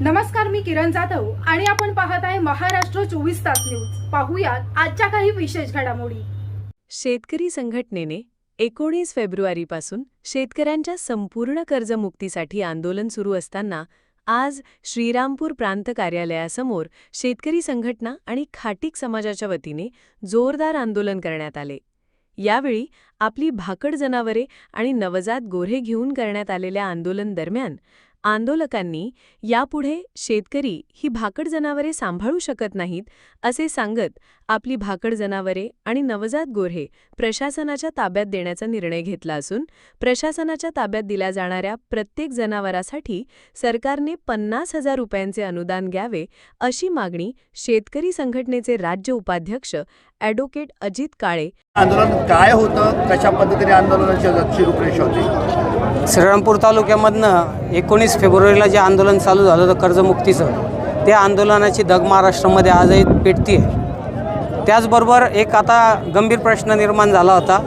नमस्कार मी किरण जाधव आणि आपण पाहत आहे महाराष्ट्र चोवीस तास न्यूज. पाहूयात आजच्या काही विशेष घडामोडी. शेतकरी संघटनेने एकोणीस फेब्रुवारीपासून शेतकऱ्यांच्या संपूर्ण कर्जमुक्तीसाठी आंदोलन सुरू असताना आज श्रीरामपूर प्रांत कार्यालयासमोर शेतकरी संघटना आणि खाटीक समाजाच्या वतीने जोरदार आंदोलन करण्यात आले. यावेळी आपली भाकड जनावरे आणि नवजात गोरे घेऊन करण्यात आलेल्या आंदोलन दरम्यान आंदोलकांनी यापुढे शेतकरी ही भाकड जनावरे सांभाळू शकत नाहीत असे सांगत आपली भाकड जनावरे आणि नवजात गोऱ्हे प्रशासनाच्या ताब्यात देण्याचा निर्णय घेतला असून प्रशासनाच्या ताब्यात दिल्या जाणाऱ्या प्रत्येक जनावरासाठी सरकारने पन्नास हजार रुपयांचे अनुदान घ्यावे अशी मागणी शेतकरी संघटनेचे राज्य उपाध्यक्ष ॲडव्होकेट अजित काळे आंदोलन काय होतं? कशा पद्धतीने आंदोलनाची रूपरेषा होती? श्रीरामपूर तालुक्यामधनं एकोणीस फेब्रुवारीला जे आंदोलन चालू झालं होतं कर्जमुक्तीचं त्या आंदोलनाची दग महाराष्ट्रामध्ये आजही पेटती आहे त्याचबरोबर एक आता गंभीर प्रश्न निर्माण झाला होता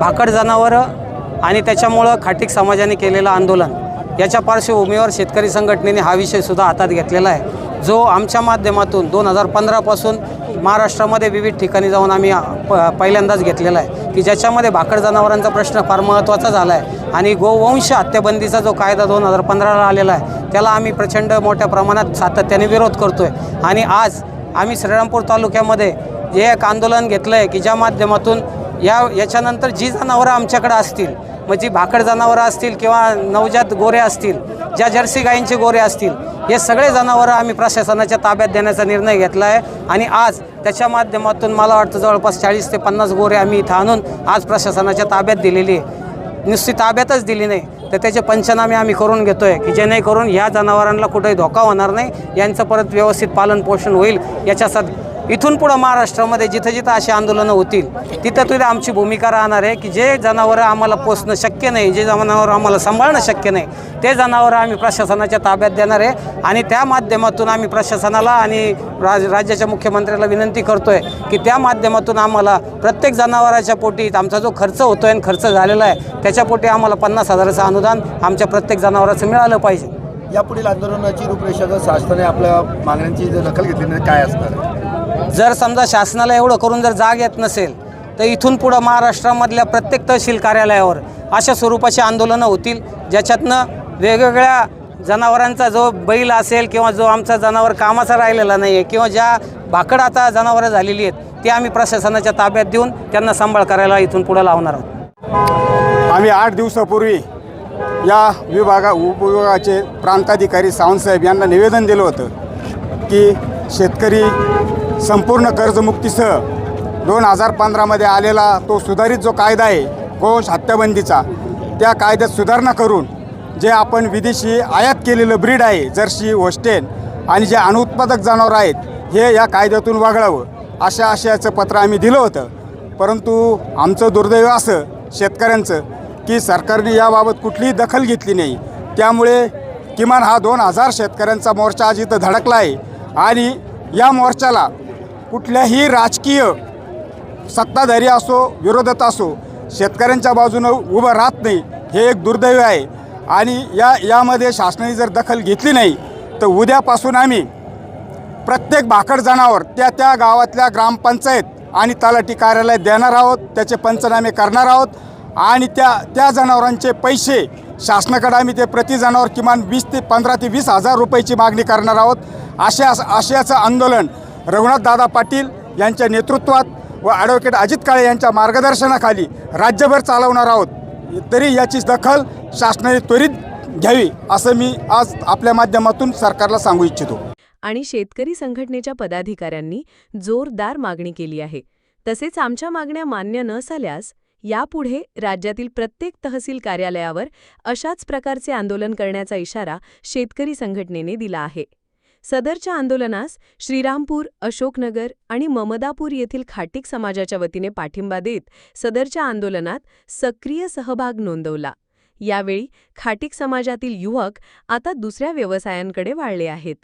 भाकड जनावरं आणि त्याच्यामुळं खाटीक समाजाने केलेलं आंदोलन. याच्या पार्श्वभूमीवर शेतकरी संघटनेने हा विषयसुद्धा हातात घेतलेला आहे. जो आमच्या माध्यमातून दोन हजार पंधरापासून महाराष्ट्रामध्ये विविध ठिकाणी जाऊन आम्ही प पहिल्यांदाच घेतलेला आहे. की ज्याच्यामध्ये भाकड जनावरांचा प्रश्न फार महत्त्वाचा झाला आहे आणि गोवंश हत्याबंदीचा जो कायदा दोन हजार पंधराला आलेला आहे त्याला आम्ही प्रचंड मोठ्या प्रमाणात सातत्याने विरोध करतो आहे आणि आज आम्ही श्रीरामपूर तालुक्यामध्ये हे एक आंदोलन घेतलं आहे की ज्या माध्यमातून या याच्यानंतर जी जनावरं आमच्याकडे असतील मग जी भाकड जनावरं असतील किंवा नवजात गोरे असतील ज्या जर्सी गायींचे गोरे असतील हे सगळे जनावरं आम्ही प्रशासनाच्या ताब्यात देण्याचा निर्णय घेतला आहे आणि आज त्याच्या माध्यमातून मला वाटतं जवळपास चाळीस ते पन्नास गोरे आम्ही इथं आणून आज प्रशासनाच्या ताब्यात दिलेली आहे. नुसती ताब्यातच दिली नाही तर त्याचे पंचनामे आम्ही करून घेतो आहे की जेणेकरून ह्या जनावरांना कुठेही धोका होणार नाही. यांचं परत व्यवस्थित पालन पोषण होईल. याच्यासाठी इथून पुढं महाराष्ट्रामध्ये जिथं जिथं अशी आंदोलनं होतील तिथं तिथं आमची भूमिका राहणार आहे की जे जनावरं आम्हाला पोसणं शक्य नाही जे जनावरं आम्हाला सांभाळणं शक्य नाही ते जनावरं आम्ही प्रशासनाच्या ताब्यात देणार आहे आणि त्या माध्यमातून आम्ही प्रशासनाला आणि राज राज्याच्या मुख्यमंत्र्याला विनंती करतो आहे की त्या माध्यमातून आम्हाला प्रत्येक जनावराच्या पोटी आमचा जो खर्च होतो आहे आणि खर्च झालेला आहे त्याच्या पोटी आम्हाला पन्नास हजाराचं अनुदान आमच्या प्रत्येक जनावराचं मिळालं पाहिजे. यापुढील आंदोलनाची रूपरेषा जर शासनाने आपल्या मागण्यांची जर दखल घेतली नाही काय असणार? जर समजा शासनाला एवढं करून जर जाग येत नसेल तर इथून पुढं महाराष्ट्रामधल्या प्रत्येक तहसील कार्यालयावर अशा स्वरूपाची आंदोलनं होतील ज्याच्यातनं वेगवेगळ्या जनावरांचा जो बैल असेल किंवा जो आमचा जनावर कामाचा राहिलेला नाही आहे किंवा ज्या भाकड आता जनावरं झालेली आहेत ते आम्ही प्रशासनाच्या ताब्यात देऊन त्यांना सांभाळ करायला इथून पुढं लावणार आहोत. आम्ही आठ दिवसापूर्वी या विभागा उपविभागाचे प्रांताधिकारी सावंतसाहेब यांना निवेदन दिलं होतं की शेतकरी संपूर्ण कर्जमुक्तीसह दोन हजार पंधरामध्ये आलेला तो सुधारित जो कायदा आहे गोश हत्याबंदीचा त्या कायद्यात सुधारणा करून जे आपण विदेशी आयात केलेलं ब्रीड आहे जर्सी होस्टेन आणि जे अनुत्पादक जनावरं आहेत हे या कायद्यातून वगळावं अशा आशयाचं पत्र आम्ही दिलं होतं. परंतु आमचं दुर्दैव असं शेतकऱ्यांचं की सरकारने याबाबत कुठलीही दखल घेतली नाही. त्यामुळे किमान हा दोन हजार शेतकऱ्यांचा मोर्चा आज इथं धडकला आहे. आणि या मोर्चाला कुठल्याही राजकीय सत्ताधारी असो विरोधात असो शेतकऱ्यांच्या बाजूनं उभं राहत नाही हे एक दुर्दैव आहे. आणि या यामध्ये शासनाने जर दखल घेतली नाही तर उद्यापासून आम्ही प्रत्येक भाकड जनावर त्या त्या गावातल्या ग्रामपंचायत आणि तलाठी कार्यालय देणार आहोत त्याचे पंचनामे करणार आहोत आणि त्या त्या जनावरांचे पैसे शासनाकडे आम्ही ते प्रति जनावर किमान वीस ते पंधरा ते वीस हजार रुपयाची मागणी करणार आहोत. आशा आशयाचं आंदोलन. रघुनाथदादा पाटील यांच्या नेतृत्वात व ॲडव्होकेट अजित काळे यांच्या मार्गदर्शनाखाली राज्यभर चालवणार आहोत. तरी याची दखल शासनाने त्वरित घ्यावी असं मी आज आपल्या माध्यमातून सरकारला सांगू इच्छितो. आणि शेतकरी संघटनेच्या पदाधिकाऱ्यांनी जोरदार मागणी केली आहे. तसेच आमच्या मागण्या मान्य न झाल्यास यापुढे राज्यातील प्रत्येक तहसील कार्यालयावर अशाच प्रकारचे आंदोलन करण्याचा इशारा शेतकरी संघटनेने दिला आहे. सदरच्या आंदोलनास श्रीरामपूर अशोकनगर आणि ममदापूर येथील खाटीक समाजाच्या वतीने पाठिंबा देत सदरच्या आंदोलनात सक्रिय सहभाग नोंदवला. यावेळी खाटीक समाजातील युवक आता दुसऱ्या व्यवसायांकडे वाळले आहेत.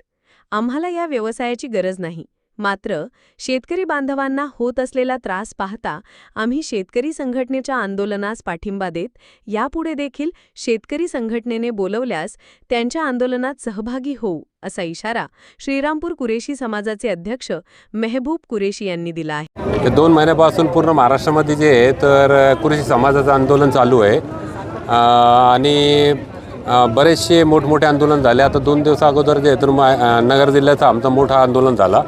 आम्हाला या व्यवसायाची गरज नाही. मात्र शेतकरी बांधवांना होत असलेला त्रास पाहता आम्ही शेतकरी संघटनेच्या आंदोलनास पाठिंबा देत यापुढे देखील शेतकरी संघटनेने बोलवल्यास त्यांच्या आंदोलनात सहभागी होऊ असा इशारा श्रीरामपूर कुरेशी समाजाचे अध्यक्ष मेहबूब कुरेशी यांनी दिला आहे. दोन महिन्यापासून पूर्ण महाराष्ट्रामध्ये जे आहे तर कुरेशी समाजाचं आंदोलन चालू आहे. आणि बरेचसे मोठमोठे आंदोलन झाले. आता दोन दिवसा अगोदर जे तर मा- नगर जिल्ह्याचं आमचा मोठा आंदोलन झाला.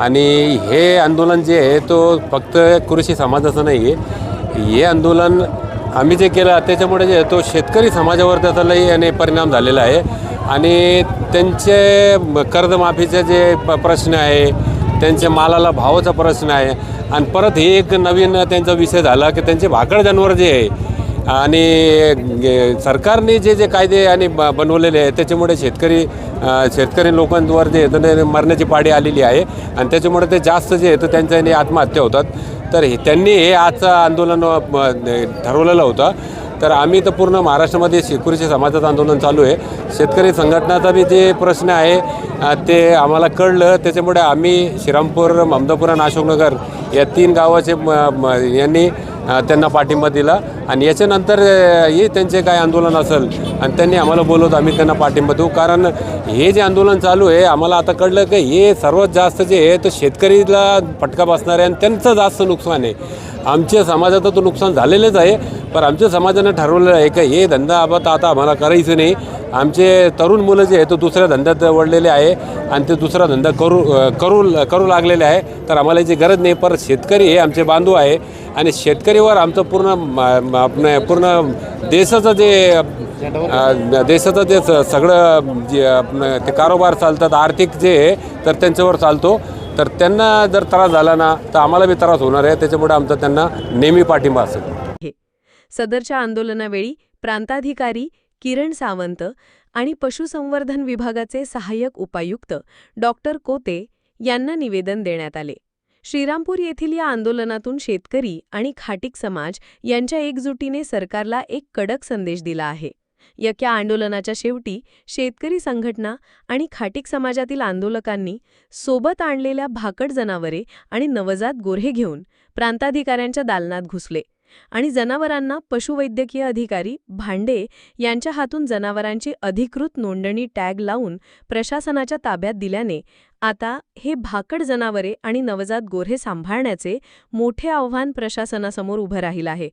आणि हे आंदोलन जे आहे तो फक्त कृषी समाजाचं नाही आहे हे आंदोलन आम्ही जे केलं त्याच्यामुळे जे तो शेतकरी समाजावर त्याचा लई आणि परिणाम झालेला आहे. आणि त्यांचे कर्जमाफीचे जे प- प्रश्न आहे त्यांच्या मालाला भावाचा प्रश्न आहे. आणि परत हे एक नवीन त्यांचा विषय झाला की त्यांचे भाकड जनावर जे आहे आणि सरकारने जे जे कायदे आणि ब बनवलेले आहेत त्याच्यामुळे शेतकरी शेतकरी लोकांवर जे मरण्याची पाडी आलेली आहे आणि त्याच्यामुळे ते जास्त जे येतं तर त्यांच्या आत्महत्या होतात. तर हे त्यांनी हे आजचं आंदोलन ठरवलेलं होतं. तर आम्ही तर पूर्ण महाराष्ट्रामध्ये शेतकरीचे समाजाचं आंदोलन चालू आहे. शेतकरी संघटनाचा बी जे प्रश्न आहे ते आम्हाला कळलं. त्याच्यामुळे आम्ही श्रीरामपूर ममदापूर आणि अशोकनगर या तीन गावाचे म- यांनी त्यांना पाठिंबा दिला. आणि याच्यानंतर हे त्यांचे काय आंदोलन असेल आणि त्यांनी आम्हाला बोलवत आम्ही त्यांना पाठिंबा देऊ. कारण हे जे आंदोलन चालू आहे आम्हाला आता कळलं की हे सर्वात जास्त जे आहे तर शेतकरीला फटका बसणार आहे आणि त्यांचं जास्त नुकसान आहे. आमच्या समाजाचं तर नुकसान झालेलंच आहे पण आमच्या समाजानं ठरवलेलं आहे का हे धंदा आबात आता आम्हाला करायचं नाही. आमचे तरुण मुलं जे आहे तो दुसऱ्या धंद्यात वळलेले आहे आणि ते दुसरा धंदा करू करू करू लागलेले आहे. तर आम्हाला याची गरज नाही पर शेतकरी हे आमचे बांधव आहे. आणि शेतकरीवर आमचं पूर्ण पूर्ण देशाचं जे देशाचं जे सगळं जे ते कारोबार चालतात आर्थिक जे आहे तर त्यांच्यावर चालतो. तर त्यांना जर त्रास झाला ना तर आम्हाला बी त्रास होणार आहे. त्याच्यामुळे आमचा त्यांना नेहमी पाठिंबा असेल. सदरच्या आंदोलनावेळी प्रांताधिकारी किरण सावंत आणि पशुसंवर्धन विभागाचे सहाय्यक उपायुक्त डॉक्टर कोते यांना निवेदन देण्यात आले. श्रीरामपूर येथील या आंदोलनातून शेतकरी आणि खाटीक समाज यांच्या एकजुटीने सरकारला एक कडक संदेश दिला आहे. यक्या आंदोलनाच्या शेवटी शेतकरी संघटना आणि खाटीक समाजातील आंदोलकांनी सोबत आणलेल्या भाकड जनावरे आणि नवजात गोऱ्हे घेऊन प्रांताधिकाऱ्यांच्या दालनात घुसले. आणि जनावरांना पशुवैद्यकीय अधिकारी भांडे यांच्या हातून जनावरांची अधिकृत नोंदणी टॅग लावून प्रशासनाच्या ताब्यात दिल्याने आता हे भाकड जनावरे आणि नवजात गोऱ्हे सांभाळण्याचे मोठे आव्हान प्रशासनासमोर उभं राहील आहे.